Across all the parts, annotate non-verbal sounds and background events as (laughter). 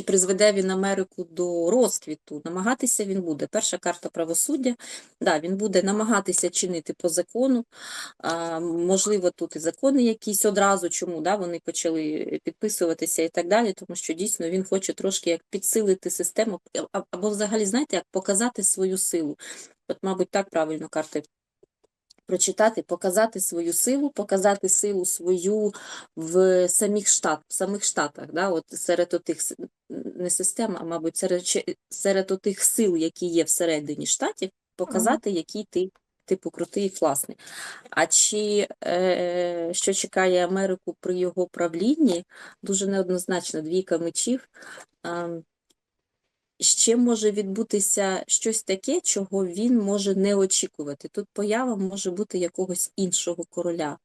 чи призведе він Америку до розквіту? Намагатися він буде. Перша карта правосуддя. Да, він буде намагатися чинити по закону. А, можливо, тут і закони якісь одразу, чому да, вони почали підписуватися і так далі, тому що дійсно він хоче трошки як підсилити систему, або взагалі, знаєте, як показати свою силу. От, мабуть, так правильно карти прочитати, показати свою силу, показати силу свою в самих штат, в самих штатах, да, от серед отих не систем, а мабуть, серед, серед отих сил, які є всередині штатів, показати, який ти типу крутий і класний. А чи е, що чекає Америку при його правлінні, дуже неоднозначно двійка мечів. Ем, ще може відбутися щось таке, чого він може не очікувати. Тут поява може бути якогось іншого короля.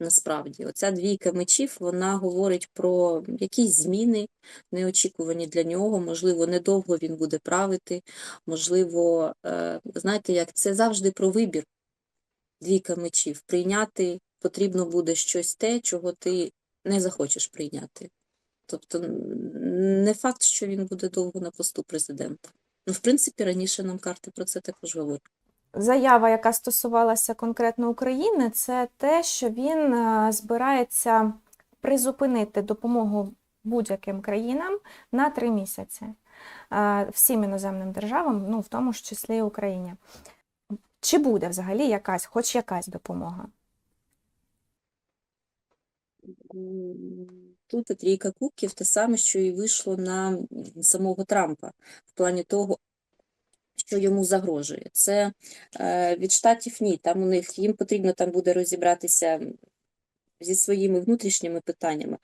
Насправді, оця двійка мечів вона говорить про якісь зміни, неочікувані для нього. Можливо, недовго він буде правити. Можливо, е, знаєте, як це завжди про вибір. Двійка мечів. Прийняти потрібно буде щось те, чого ти не захочеш прийняти. Тобто не факт, що він буде довго на посту президента. Ну, в принципі, раніше нам карти про це також говорять. Заява, яка стосувалася конкретно України, це те, що він е, збирається призупинити допомогу будь-яким країнам на три місяці. Е, Всім іноземним державам, ну в тому ж числі і Україні. Чи буде взагалі якась, хоч якась допомога? Тут трійка кубків те саме, що і вийшло на самого Трампа в плані того, що йому загрожує. Це е, від штатів ні. Там у них їм потрібно там буде розібратися зі своїми внутрішніми питаннями.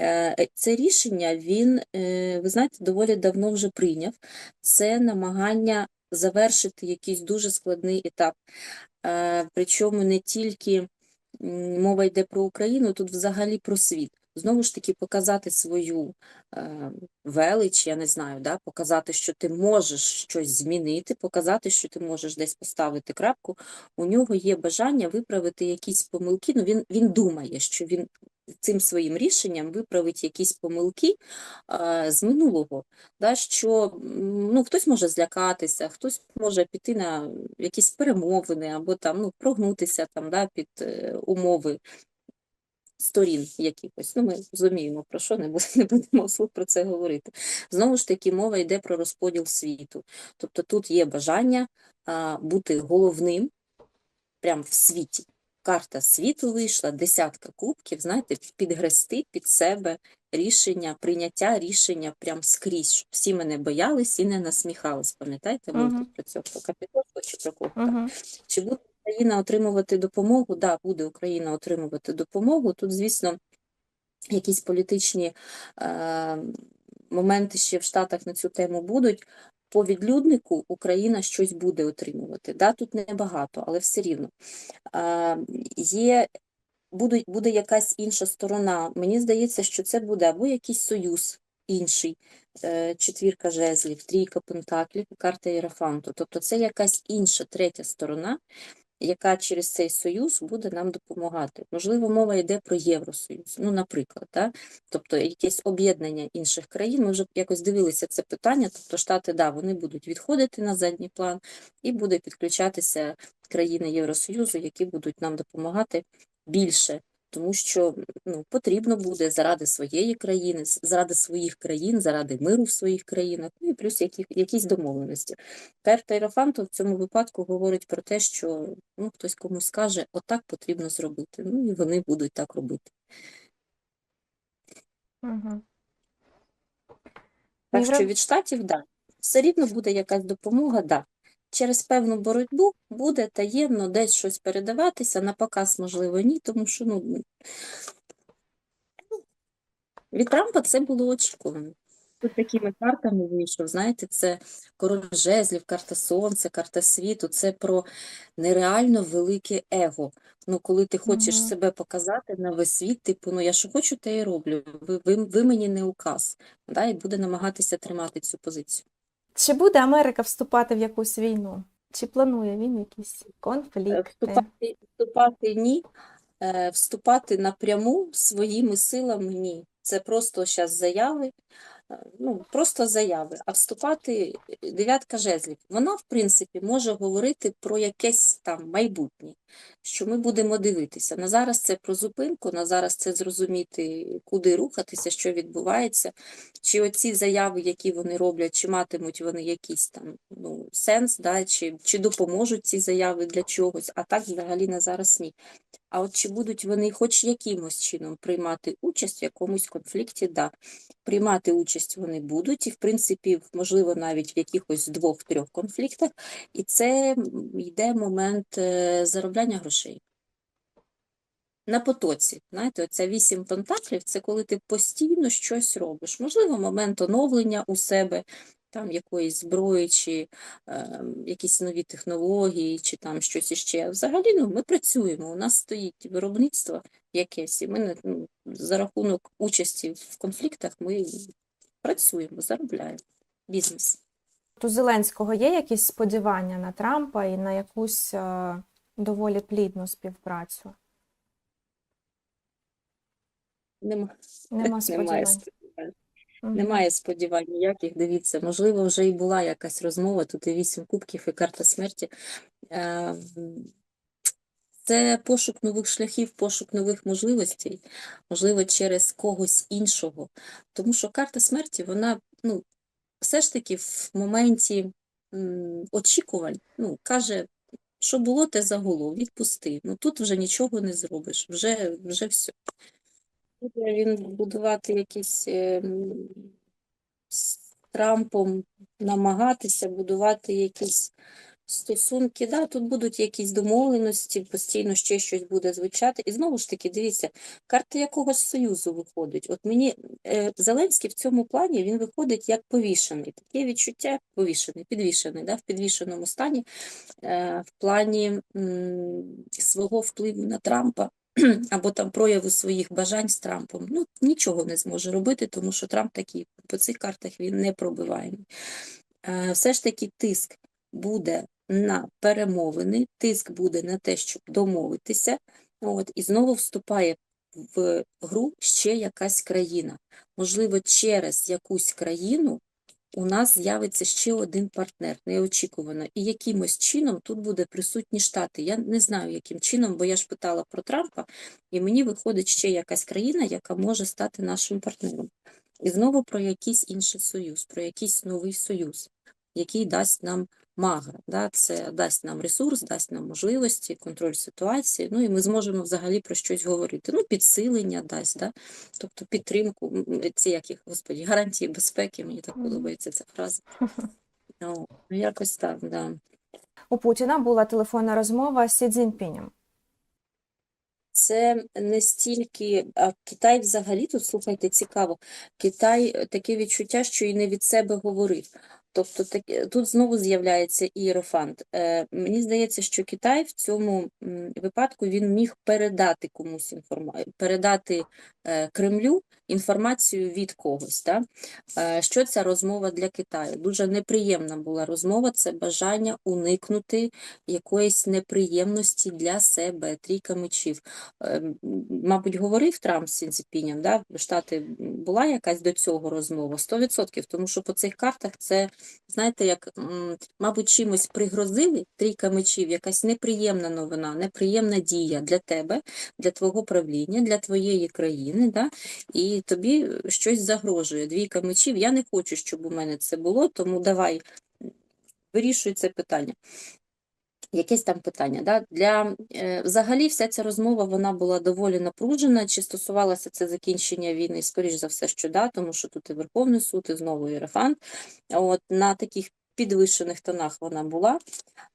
Е, Це рішення він, е, ви знаєте, доволі давно вже прийняв. Це намагання завершити якийсь дуже складний етап. Е, Причому не тільки мова йде про Україну, тут взагалі про світ. Знову ж таки, показати свою е, велич, я не знаю, да? показати, що ти можеш щось змінити, показати, що ти можеш десь поставити крапку. У нього є бажання виправити якісь помилки. Ну, він, він думає, що він цим своїм рішенням виправить якісь помилки е, з минулого, да, що ну, хтось може злякатися, хтось може піти на якісь перемовини або там, ну, прогнутися там, да, під е, умови сторін якихось. Ну, ми розуміємо, про що не будемо, (laughs) не будемо вслух про це говорити. Знову ж таки, мова йде про розподіл світу. Тобто тут є бажання а, бути головним прямо в світі. Карта світу вийшла, десятка кубків, знаєте, підгрести під себе рішення, прийняття рішення прям скрізь, щоб всі мене боялись і не насміхались. Пам'ятаєте, ми Мгм. тут про цього про Капітольського чи про кого там? Угу. Чи буде Україна отримувати допомогу? Да, буде Україна отримувати допомогу. Тут, звісно, якісь політичні е, моменти ще в Штатах на цю тему будуть. По відлюднику Україна щось буде отримувати. Да, тут небагато, але все рівно. Е, є, буде, буде якась інша сторона. Мені здається, що це буде або якийсь союз інший, е, четвірка жезлів, трійка пентаклів, карта Єрофанту. Тобто це якась інша третя сторона, яка через цей союз буде нам допомагати. Можливо, мова йде про Євросоюз, ну, наприклад, да? тобто якесь об'єднання інших країн. Ми вже якось дивилися це питання. Тобто Штати, да, вони будуть відходити на задній план, і буде підключатися країни Євросоюзу, які будуть нам допомагати більше. Тому що ну, потрібно буде заради своєї країни, заради своїх країн, заради миру в своїх країнах, ну і плюс які, якісь домовленості. Карта Єрофанту в цьому випадку говорить про те, що ну, хтось комусь скаже, отак потрібно зробити. Ну і вони будуть так робити. Угу. Так що від штатів, да, все рівно буде якась допомога, да. Через певну боротьбу буде таємно десь щось передаватися, на показ, можливо, ні, тому що ну, від Трампа це було очікувано. Тут такими картами вийшов, знаєте, це король жезлів, карта сонця, карта світу, це про нереально велике его. Ну, коли ти хочеш Мгм. себе показати на весь світ, типу, ну я що хочу, те і роблю. Ви, ви, ви мені не указ. Да, і буде намагатися тримати цю позицію. Чи буде Америка вступати в якусь війну? Чи планує він якісь Е, конфлікти? Вступати, вступати ні, е, вступати напряму своїми силами ні. Це просто зараз заяви. Ну, просто заяви. А вступати е, дев'ятка жезлів, вона, в принципі, може говорити про якесь там майбутнє, що ми будемо дивитися. На зараз це про зупинку, на зараз це зрозуміти, куди рухатися, що відбувається, чи оці заяви, які вони роблять, чи матимуть вони якийсь там ну, сенс, да, чи, чи допоможуть ці заяви для чогось, а так взагалі на зараз ні. А от чи будуть вони хоч якимось чином приймати участь в якомусь конфлікті, да. Приймати участь вони будуть, і, в принципі, можливо, навіть в якихось двох-трьох конфліктах, і це йде момент е, заробляння грошей. На потоці, знаєте, оця вісім пентаклів це коли ти постійно щось робиш. Можливо, момент оновлення у себе, там якоїсь зброї, чи е, якісь нові технології, чи там щось іще. Взагалі, ну, ми працюємо, у нас стоїть виробництво якесь, і ми ну, за рахунок участі в конфліктах ми працюємо, заробляємо бізнес. У Зеленського є якісь сподівання на Трампа і на якусь е, доволі плідну співпрацю? Нема, Нема (laughs) сподівань. Немає сподівань ніяких. Дивіться, можливо, вже і була якась розмова, тут і вісім кубків, і карта смерті. Е, Це пошук нових шляхів, пошук нових можливостей, можливо, через когось іншого. Тому що карта смерті, вона ну, все ж таки в моменті очікувань ну, каже, що було, те загуло, відпусти. Ну тут вже нічого не зробиш, вже, вже все. Він будувати якісь е, з Трампом, намагатися будувати якісь стосунки. Да, тут будуть якісь домовленості, постійно ще щось буде звучати. І знову ж таки, дивіться, карта якогось союзу виходить. От мені е, Зеленський в цьому плані він виходить як повішений. Таке відчуття повішений, підвішений, да, в підвішеному стані, е, в плані свого впливу на Трампа. (clears throat) Або там прояву своїх бажань з Трампом. Ну, нічого не зможе робити, тому що Трамп такий по цих картах він не пробиваємий. Е, Все ж таки тиск буде на перемовини, тиск буде на те, щоб домовитися. От, і знову вступає в гру ще якась країна. Можливо, через якусь країну у нас з'явиться ще один партнер, неочікувано. І якимось чином тут буде присутні Штати. Я не знаю, яким чином, бо я ж питала про Трампа, і мені виходить ще якась країна, яка може стати нашим партнером. І знову про якийсь інший союз, про якийсь новий союз, який дасть нам мага. Да? Це дасть нам ресурс, дасть нам можливості, контроль ситуації, ну і ми зможемо взагалі про щось говорити. Ну, підсилення дасть, да? тобто підтримку, ці яких, господі, гарантії безпеки, мені так подобається ця фраза. (laughs) Ну, якось так, да. У Путіна була телефонна розмова з Сі Цзіньпінем. Це не стільки, а Китай взагалі тут, слухайте, цікаво. Китай таке відчуття, що і не від себе говорив. Тобто так, тут знову з'являється ієрофант. Е, мені здається, що Китай в цьому випадку він міг передати комусь інформацію, передати е, Кремлю інформацію від когось. Да? Е, що ця розмова для Китаю? Дуже неприємна була розмова, це бажання уникнути якоїсь неприємності для себе, трійка мечів. Е, Мабуть, говорив Трамп з Сінцепінем, да? Штати була якась до цього розмова? 100%, тому що по цих картах це, знаєте, як, мабуть, чимось пригрозили, трійка мечів, якась неприємна новина, неприємна дія для тебе, для твого правління, для твоєї країни, да? і тобі щось загрожує. Двійка мечів, я не хочу, щоб у мене це було, тому давай вирішуй це питання. Якесь там питання. Да? Для, е, взагалі вся ця розмова вона була доволі напружена. Чи стосувалося це закінчення війни? Скоріш за все, що да, тому що тут і Верховний суд, і знову Єрефант. От, на таких підвищених тонах вона була.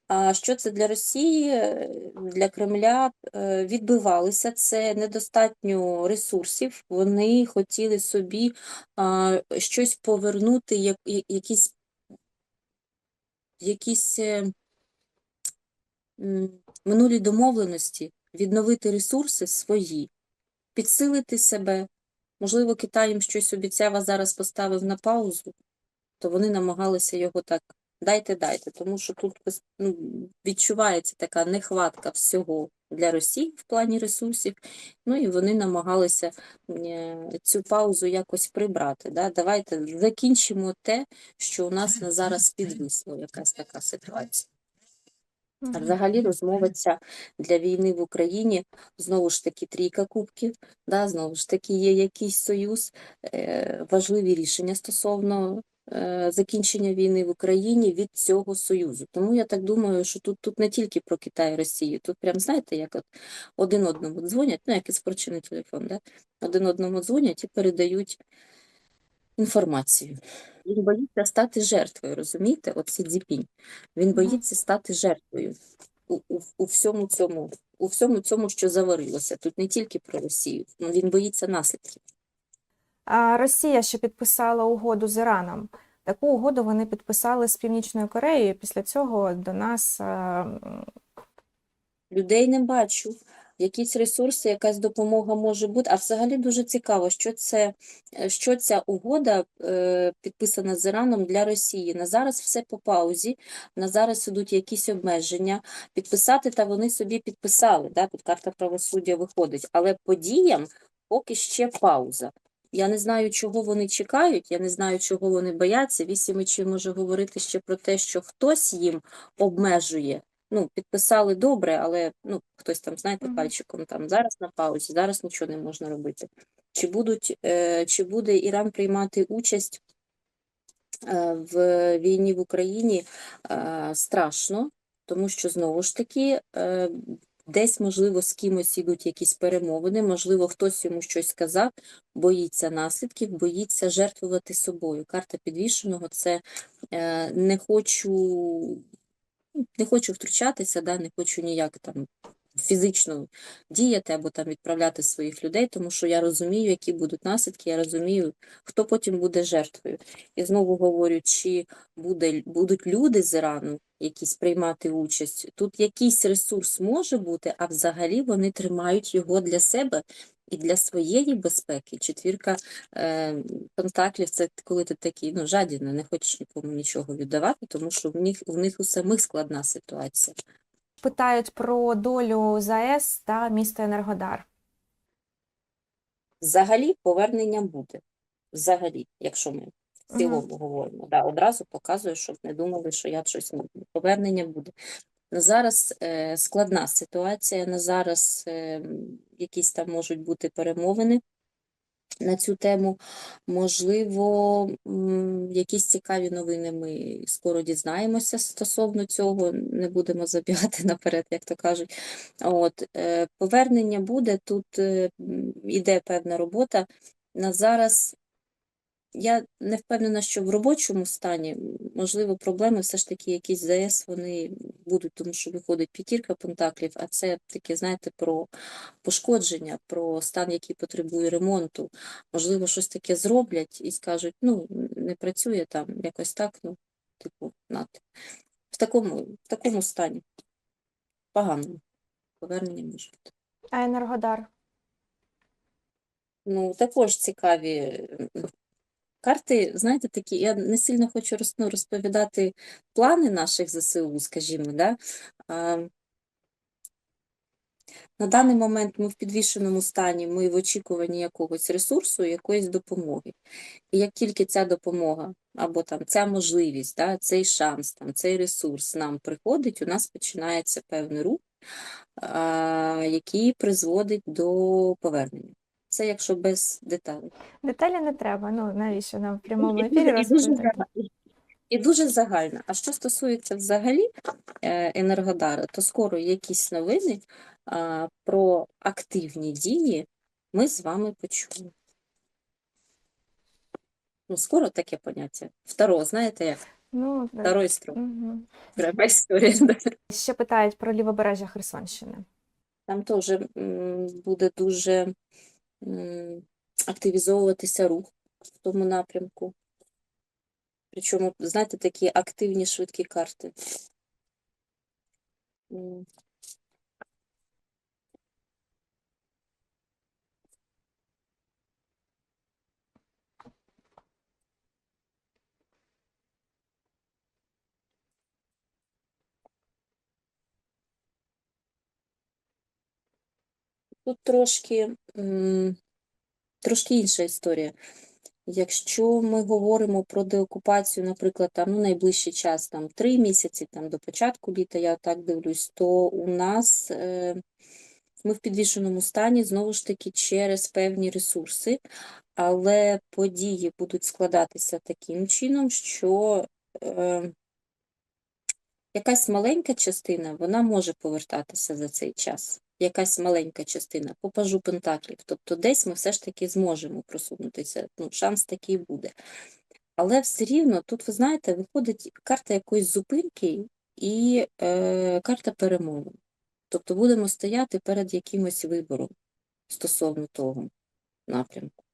А що це для Росії, е, для Кремля е, відбивалися? Це недостатньо ресурсів. Вони хотіли собі щось повернути, як, якісь, якісь минулі домовленості, відновити ресурси свої, підсилити себе. Можливо, Китай їм щось обіцяв, а зараз поставив на паузу, то вони намагалися його так дайте, дайте, тому що тут ну, відчувається така нехватка всього. для Росії в плані ресурсів. Ну і вони намагалися е, цю паузу якось прибрати. Да? Давайте закінчимо те, що у нас на зараз підвисло, якась така ситуація. А взагалі розмова ця для війни в Україні знову ж таки трійка кубків, да, знову ж таки є якийсь союз, е, важливі рішення стосовно е, закінчення війни в Україні від цього союзу. Тому я так думаю, що тут, тут не тільки про Китай і Росію, тут прям знаєте, як от один одному дзвонять, ну як і спорчений телефон, да? один одному дзвонять і передають інформацію. Він боїться стати жертвою, розумієте? От Сі Цзіпінь. Він боїться стати жертвою у, у, у всьому цьому, у всьому цьому, що заварилося. Тут не тільки про Росію, ну, він боїться наслідків. А Росія ще підписала угоду з Іраном. Таку угоду вони підписали з Північною Кореєю. Після цього до нас е, Людей не бачу. Якісь ресурси, якась допомога може бути. А взагалі дуже цікаво, що це, е, що ця угода е, підписана з Іраном для Росії. На зараз все по паузі, на зараз ідуть якісь обмеження. Підписати та вони собі підписали. Да? Тут карта правосуддя виходить. Але по діям поки ще пауза. Я не знаю, чого вони чекають, я не знаю, чого вони бояться. Вісім мечів може говорити ще про те, що хтось їм обмежує ну, підписали добре, але ну, хтось там, знаєте, пальчиком там зараз на паузі, зараз нічого не можна робити. Чи будуть, е, чи буде Іран приймати участь е, в війні в Україні? Е, страшно, тому що знову ж таки. Е, Десь, можливо, з кимось ідуть якісь перемовини, можливо, хтось йому щось сказав, боїться наслідків, боїться жертвувати собою. Карта підвішеного це е, не хочу не хочу втручатися, да, не хочу ніяк там фізично діяти або там відправляти своїх людей, тому що я розумію, які будуть наслідки, я розумію, хто потім буде жертвою. І знову говорю, чи буде, будуть люди з Ірану якісь приймати участь. Тут якийсь ресурс може бути, а взагалі вони тримають його для себе. І для своєї безпеки четвірка е, пентаклів це коли ти такий ну, жадібний, не хочеш нікому нічого віддавати, тому що в них, в них у самих складна ситуація. питають про долю ЗАЕС та міста Енергодар. Взагалі повернення буде. Взагалі, якщо ми в цілому говоримо, да, одразу показую, щоб не думали, що я щось не. Повернення буде. На зараз е, складна ситуація, на зараз е, якісь там можуть бути перемовини на цю тему. Можливо, якісь цікаві новини ми скоро дізнаємося стосовно цього, не будемо забігати (laughs) наперед, як то кажуть. От, е, повернення буде, тут іде певна робота. На зараз я не впевнена, що в робочому стані, можливо, проблеми все ж таки якісь ЗАЕС вони будуть, тому що виходить п'ятірка пентаклів, а це таке, знаєте, про пошкодження, про стан, який потребує ремонту. Можливо, щось таке зроблять і скажуть, ну, не працює там, якось так, ну, типу, нате. В такому, в такому стані. Поганому. Повернення може бути. А Енергодар? Ну, також цікаві карти, знаєте, такі, я не сильно хочу ну, розповідати плани наших ЗСУ, скажімо, да? А, на даний момент ми в підвішеному стані, ми в очікуванні якогось ресурсу, якоїсь допомоги. І як тільки ця допомога, або там ця можливість, да, цей шанс, там, цей ресурс нам приходить, у нас починається певний рух, а, який призводить до повернення. Це якщо без деталей. Деталі не треба. Ну навіщо нам в прямому ефірі розповідати? І дуже загально. А що стосується взагалі е, Енергодара, то скоро якісь новини про активні дії ми з вами почуємо. Ну, скоро таке поняття. Второ, знаєте як? Ну. Второй строк. Мгм. Треба історія. да. Ще питають про лівобережжя Херсонщини. Там теж буде дуже активізовуватися рух в тому напрямку. Причому, знаєте, такі активні швидкі карти. Тут трошки, трошки інша історія. Якщо ми говоримо про деокупацію, наприклад, там, ну, найближчий час, там, три місяці там, до початку літа, я так дивлюсь, то у нас е, ми в підвішеному стані, знову ж таки, через певні ресурси, але події будуть складатися таким чином, що е, якась маленька частина, вона може повертатися за цей час. Якась маленька частина по пажу пентаклів. Тобто десь ми все ж таки зможемо просунутися. Ну, шанс такий буде. Але все рівно тут, ви знаєте, виходить карта якоїсь зупинки і е, карта перемови. Тобто будемо стояти перед якимось вибором стосовно того напрямку.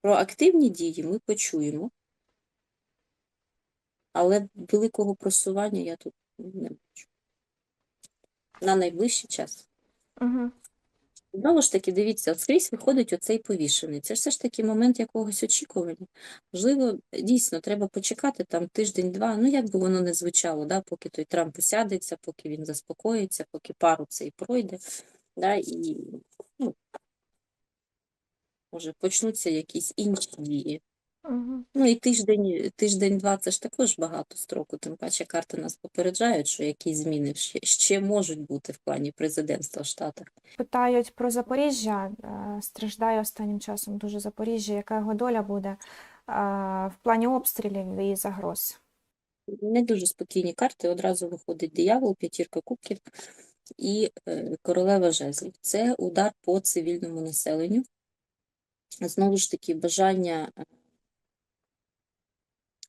Про активні дії ми почуємо, але великого просування я тут не. На найближчий час. Угу. Знову ж таки, дивіться, от скрізь виходить оцей повішений. Це ж все ж таки момент якогось очікування. Можливо, дійсно, треба почекати там тиждень-два, ну як би воно не звучало, да, поки той Трамп усядеться, поки він заспокоїться, поки пару цей пройде, да, і ну, може почнуться якісь інші дії. Угу. Ну і тиждень, тиждень-два це ж також багато строку. Тим паче карти нас попереджають, що якісь зміни ще, ще можуть бути в плані президентства в Штатах. Питають про Запоріжжя. Е, Страждає останнім часом дуже Запоріжжя. Яка його доля буде е, в плані обстрілів і загроз? Не дуже спокійні карти. Одразу виходить диявол, п'ятірка кубків і е, королева жезлів. Це удар по цивільному населенню. Знову ж таки, бажання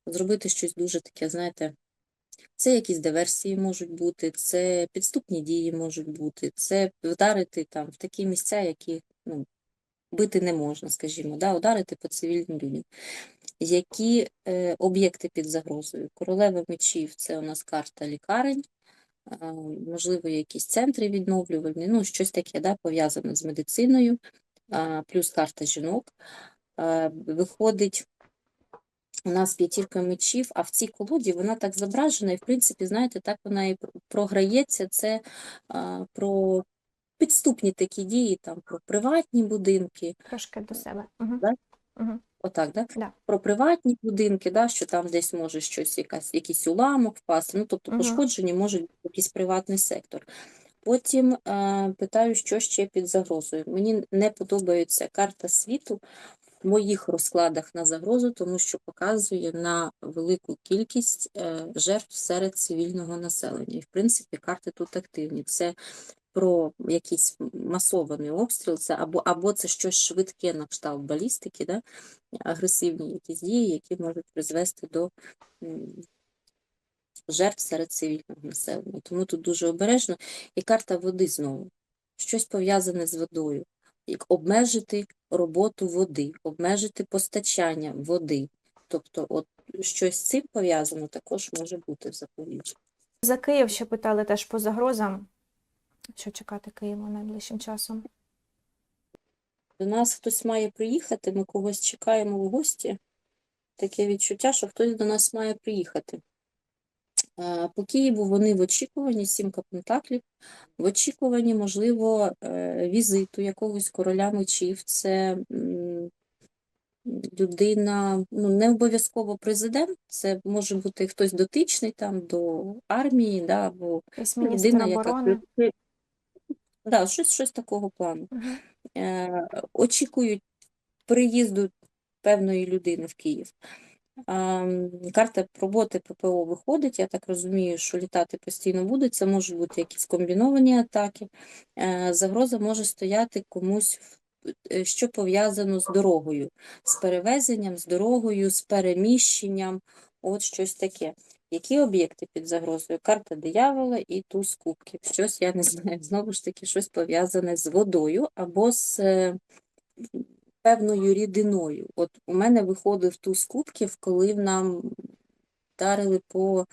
зробити щось дуже таке, знаєте, це якісь диверсії можуть бути, це підступні дії можуть бути, це вдарити там в такі місця, які ну, бити не можна, скажімо, да, ударити по цивільним людям. Які е, об'єкти під загрозою? Королева мечів це у нас карта лікарень, е, можливо, якісь центри відновлювальні, ну, щось таке да, пов'язане з медициною, а, плюс карта жінок. Е, Виходить у нас п'ятірка мечів, а в цій колоді вона так зображена, і в принципі, знаєте, так вона і програється. Це а, про підступні такі дії, там про приватні будинки, Трошки до себе. Угу. Да? Угу. отак, да? Да. Про приватні будинки, да, що там десь може щось, якась, якийсь уламок впасти. Ну, тобто Мгм. пошкоджені можуть бути якийсь приватний сектор. Потім е, питаю, що ще під загрозою. Мені не подобається карта світу моїх розкладах на загрозу, тому що показує на велику кількість е, жертв серед цивільного населення. І, в принципі, карти тут активні. Це про якийсь масований обстріл, це або, або це щось швидке на кшталт балістики, да? агресивні якісь дії, які можуть призвести до жертв серед цивільного населення. Тому тут дуже обережно. І карта води знову. Щось пов'язане з водою. Обмежити роботу води, обмежити постачання води. Тобто, от щось з цим пов'язано також може бути в Запоріжжі. За Київ ще питали теж по загрозам. Що чекати Києву найближчим часом? До нас хтось має приїхати, ми когось чекаємо в гості. Таке відчуття, що хтось до нас має приїхати. По Києву вони в очікуванні, сімка пентаклів, в очікуванні, можливо, е, візиту якогось короля мечів. Це людина, ну, не обов'язково президент, це може бути хтось дотичний там до армії, да, або людина, яка да, щось, щось такого плану. Е, очікують приїзду певної людини в Київ. Карта роботи ППО виходить. Я так розумію, що літати постійно буде. Це можуть бути якісь комбіновані атаки. Е, Загроза може стояти комусь, е, що пов'язано з дорогою, з перевезенням, з дорогою, з переміщенням. От щось таке. Які об'єкти під загрозою? Карта диявола і туз кубків. Щось я не знаю. Знову ж таки, щось пов'язане з водою або з е, певною рідиною. От у мене виходив туз кубків, коли нам вдарили по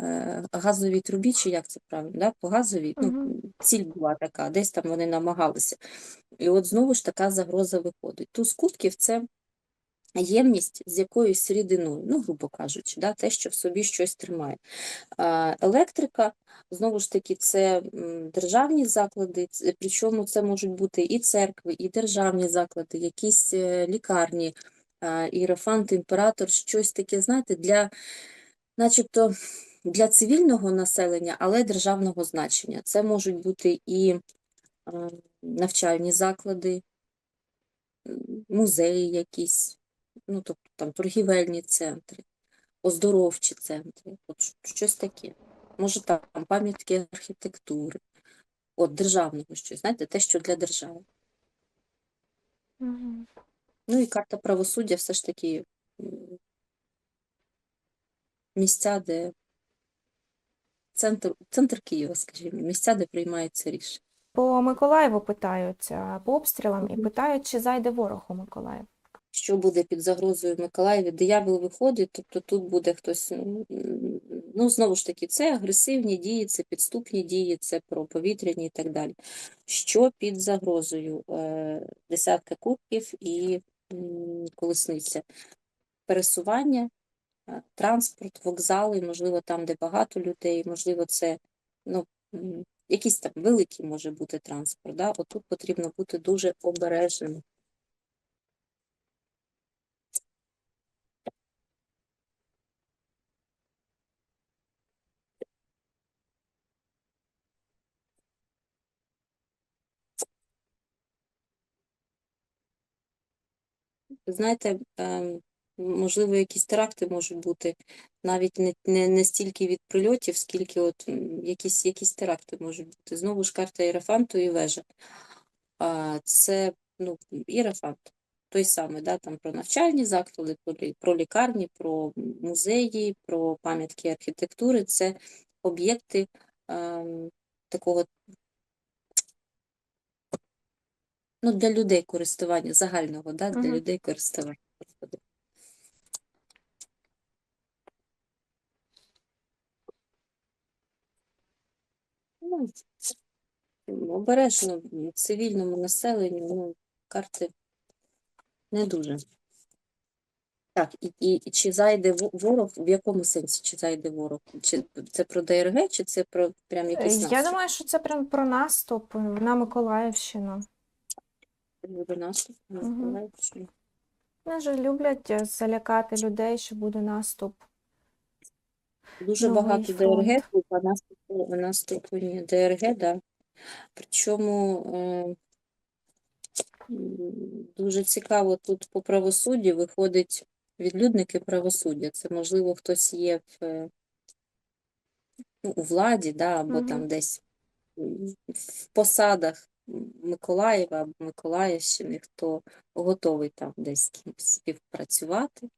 е, газовій трубі, чи як це правильно, да? по газовій, ну, ціль була така, десь там вони намагалися. І от знову ж така загроза виходить. Туз кубків – це ємність з якоюсь рідиною, ну, грубо кажучи, да, те, що в собі щось тримає. Електрика, знову ж таки, це державні заклади, причому це можуть бути і церкви, і державні заклади, якісь е, лікарні, іерофант, імператор, щось таке, знаєте, для, начебто, для цивільного населення, але державного значення. Це можуть бути і навчальні заклади, музеї якісь, ну, тобто там торгівельні центри, оздоровчі центри, от щось таке. Може там пам'ятки архітектури, от державного щось, знаєте, те, що для держави. Мгм. Ну і карта правосуддя все ж таки місця, де центр, центр Києва, скажімо, місця, де приймаються рішення. По Миколаєву питають, а, по обстрілам, і питають, чи зайде ворог у Миколаїв. Що буде під загрозою Миколаєві? Диявол виходить, тобто тут буде хтось, ну, ну знову ж таки, це агресивні дії, це підступні дії, це про повітряні і так далі. Що під загрозою? Е, Десятка кубків і колесниця. Пересування, е, транспорт, вокзали, можливо, там, де багато людей, можливо, це ну, якийсь там великий може бути транспорт. Да? Отут потрібно бути дуже обережним. Знаєте, ем, можливо, якісь теракти можуть бути навіть не, не, не стільки від прильотів, скільки от якісь, якісь теракти можуть бути. Знову ж карта Іерафанту і вежа. Це ну, Іерафант, той самий, да, там про навчальні заклади, про, лікарні, про музеї, про пам'ятки архітектури. Це об'єкти ем, такого ну, для людей користування, загального, да, для Мгм. людей користування. Ну, обережно м, цивільному населенню, ну, карти не дуже. Так, і, і, і чи зайде во- ворог, в якому сенсі чи зайде ворог? Чи це про ДРГ, чи це про прям якийсь Я думаю, що це прям про наступ на Миколаївщину. Буде наступ на Мгм. Миколаївщину? Вони ж люблять е, залякати людей, що буде наступ. Дуже Новий багато фронт. ДРГ, тут, а наступу, а наступу ні. ДРГ, да. Причому е, м, дуже цікаво тут по правосуддю виходить відлюдники правосуддя. Це, можливо, хтось є в, е, ну, у владі, да, або там десь м, в посадах Миколаєва або Миколаївщини, хто готовий там десь з кимось співпрацювати.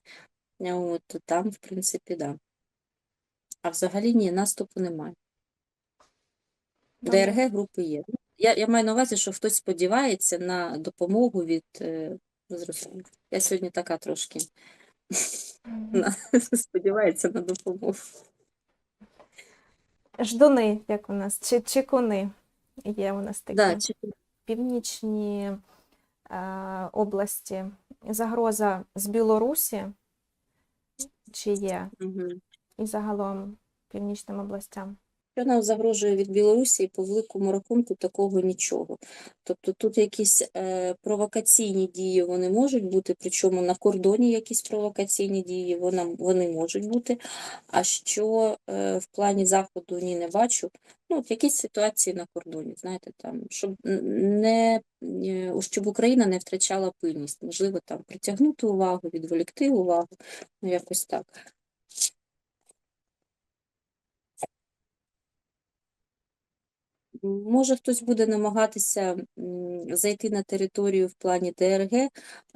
От, то там, в принципі, да. А взагалі ні, наступу немає. ДРГ групи є. Я, я маю на увазі, що хтось сподівається на допомогу від е. Я сьогодні така трошки (laughs) сподівається на допомогу. Ждуни, як у нас, чи чекуни є у нас такі. Да, чи, Північні е, області. Загроза з Білорусі, чи є, мгм. і загалом північним областям. Що нам загрожує від Білорусі, по великому рахунку такого нічого. Тобто тут якісь е, провокаційні дії вони можуть бути, причому на кордоні якісь провокаційні дії вона, вони можуть бути. А що е, в плані Заходу ні не бачу, ну от якісь ситуації на кордоні, знаєте, там, щоб не, е, щоб Україна не втрачала пильність, можливо, там притягнути увагу, відволікти увагу, ну якось так. Може, хтось буде намагатися зайти на територію в плані ДРГ,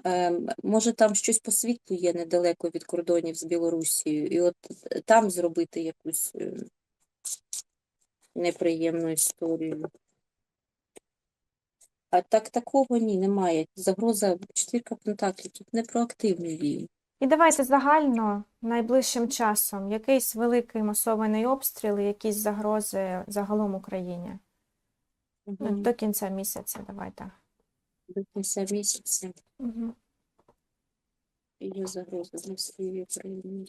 ем, може там щось по світлу є недалеко від кордонів з Білорусією, і от е, там зробити якусь е, неприємну історію. А так такого ні, немає. Загроза четвірка пентаклів, тут не про активні дії. І давайте загально найближчим часом якийсь великий масований обстріл, і якісь загрози загалом Україні. Ну, До кінця місяця давайте. До кінця місяця. Угу. Є загроза для всієї України.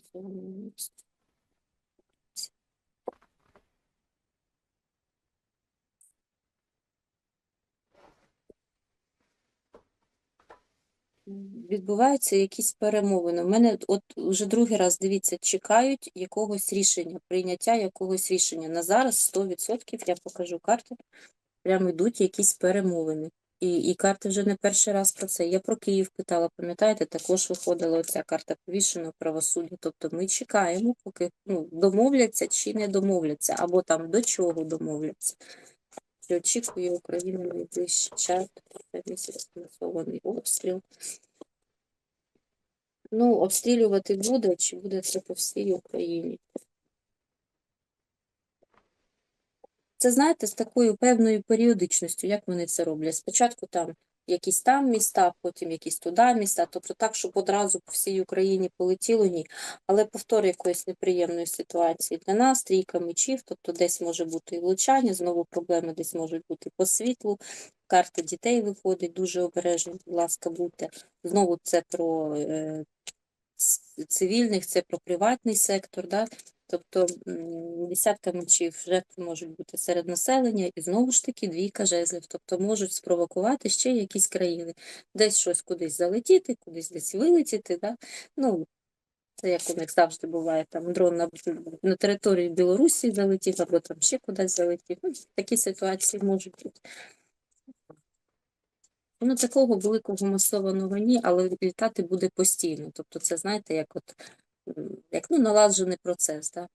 Відбуваються якісь перемовини. У мене от вже другий раз, дивіться, чекають якогось рішення, прийняття якогось рішення. На зараз 100% я покажу карти, прямо йдуть якісь перемовини. І, і карти вже не перший раз про це. Я про Київ питала, пам'ятаєте, також виходила оця карта повішеного правосуддя. Тобто ми чекаємо, поки ну, домовляться чи не домовляться, або там до чого домовляться. Чи очікує Україну найближчий час, та місяць фінансований обстріл. Ну, обстрілювати буде, чи буде це по всій Україні? Це, знаєте, з такою певною періодичністю, як вони це роблять. Спочатку там якісь там міста, потім якісь туди міста, тобто так, щоб одразу по всій Україні полетіло, ні. Але повтор якоїсь неприємної ситуації для нас, трійка мечів, тобто десь може бути і влучання, знову проблеми десь можуть бути по світлу, карти дітей виходить, дуже обережно, будь ласка, будьте. Знову це про е, цивільних, це про приватний сектор, да? Тобто десятка мечів жертви можуть бути серед населення, і знову ж таки двійка жезлів, тобто можуть спровокувати ще якісь країни, десь щось кудись залетіти, кудись десь вилетіти. Да? Ну, це як у них завжди буває, там дрон на, на території Білорусі залетів, або там ще кудись залетів. Ну, такі ситуації можуть бути. Ну, такого великого масованого ні, але літати буде постійно. Тобто це, знаєте, як от як ну, наладжений процес. Да?